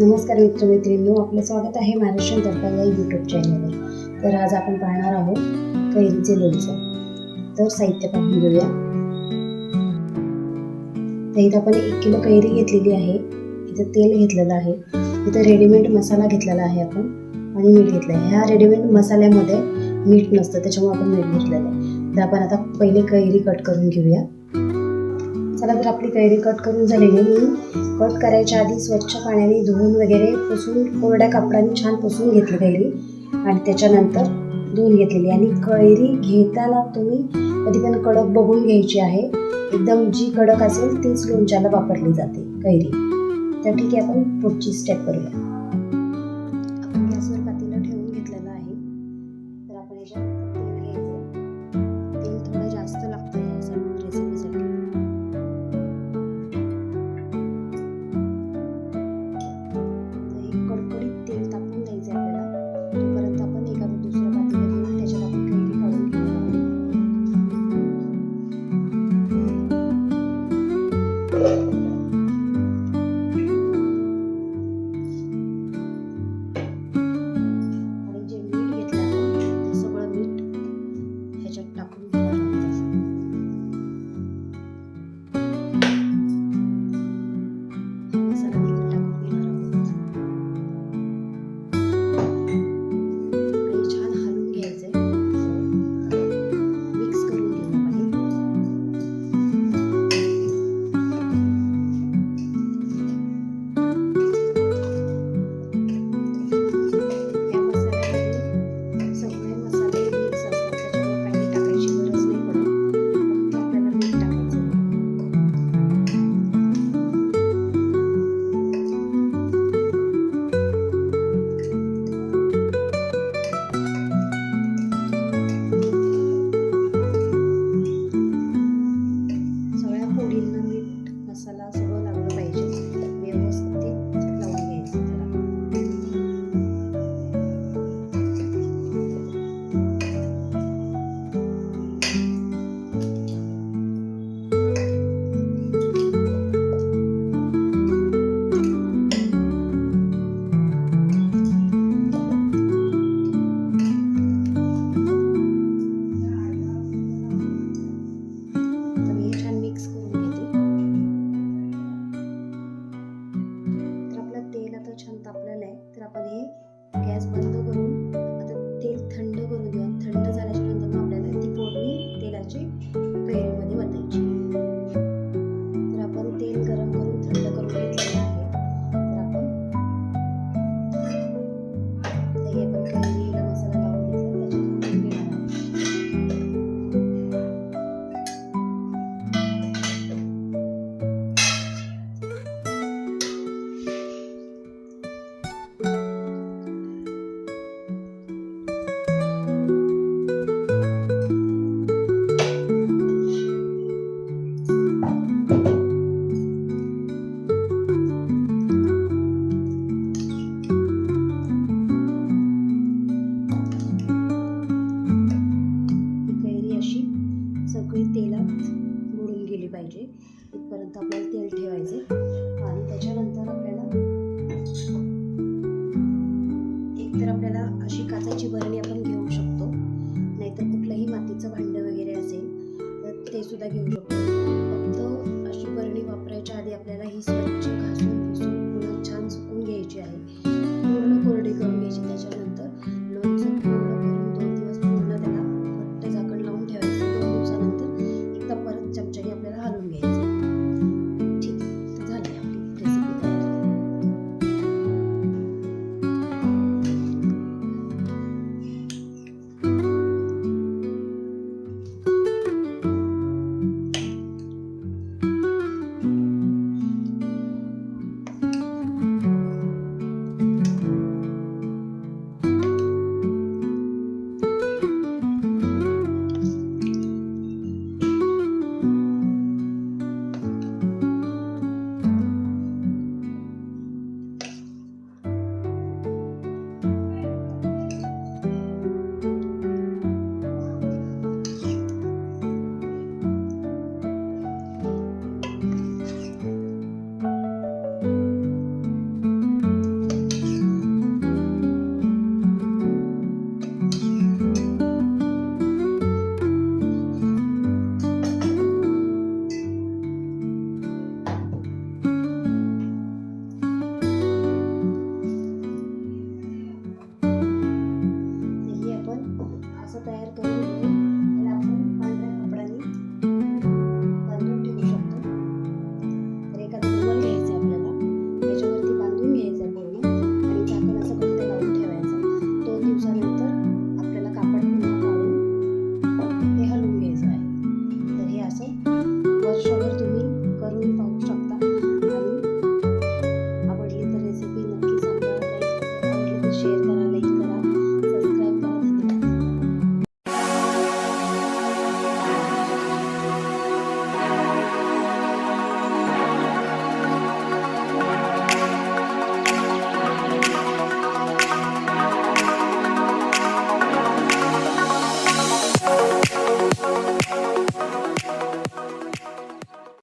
नमस्कार मित्रमैत्रिणींनो आपलं स्वागत आहे महाराष्ट्रीयन तडका या यूट्यूब चॅनलवर तर आज आपण पाहणार आहोत कैरीचे लोणचं. तर साहित्य पाहून घेऊया. तर इथं आपण एक किलो कैरी घेतलेली आहे. इथं तेल घेतलेलं आहे. इथं रेडीमेड मसाला घेतलेला आहे आपण आणि मीठ घेतलं आहे ह्या रेडीमेड मसाल्यामध्ये मीठ नसतं त्याच्यामुळे आपण मीठ घेतलेलं आहे. तर आपण आता पहिले कैरी कट करून घेऊया. चला तर आपली कैरी कट करून झालेली मी. कट करायच्या आधी स्वच्छ पाण्याने धुवून वगैरे पुसून कोरड्या कापडाने छान पुसून घेतली कैरी आणि त्याच्यानंतर धुवून घेतलेली. आणि कैरी घेताना तुम्ही कधी पण कडक बघून घ्यायची आहे. एकदम जी कडक असेल तीच लोणच्याला वापरली जाते कैरी. तर ठीक आहे आपण पुढची स्टेप करूया. आपण गॅसवर पातेलं ठेवून घेतलेलं आहे. तर आपण याच्या मीठ বন্ধ করে अशी काचाची बरणी आपण घेऊ शकतो. नाहीतर कुठलंही मातीचं भांडं वगैरे असेल तर ते सुद्धा घेऊ शकतो. फक्त अशी बरणी वापरायच्या आधी आपल्याला ही स्वच्छ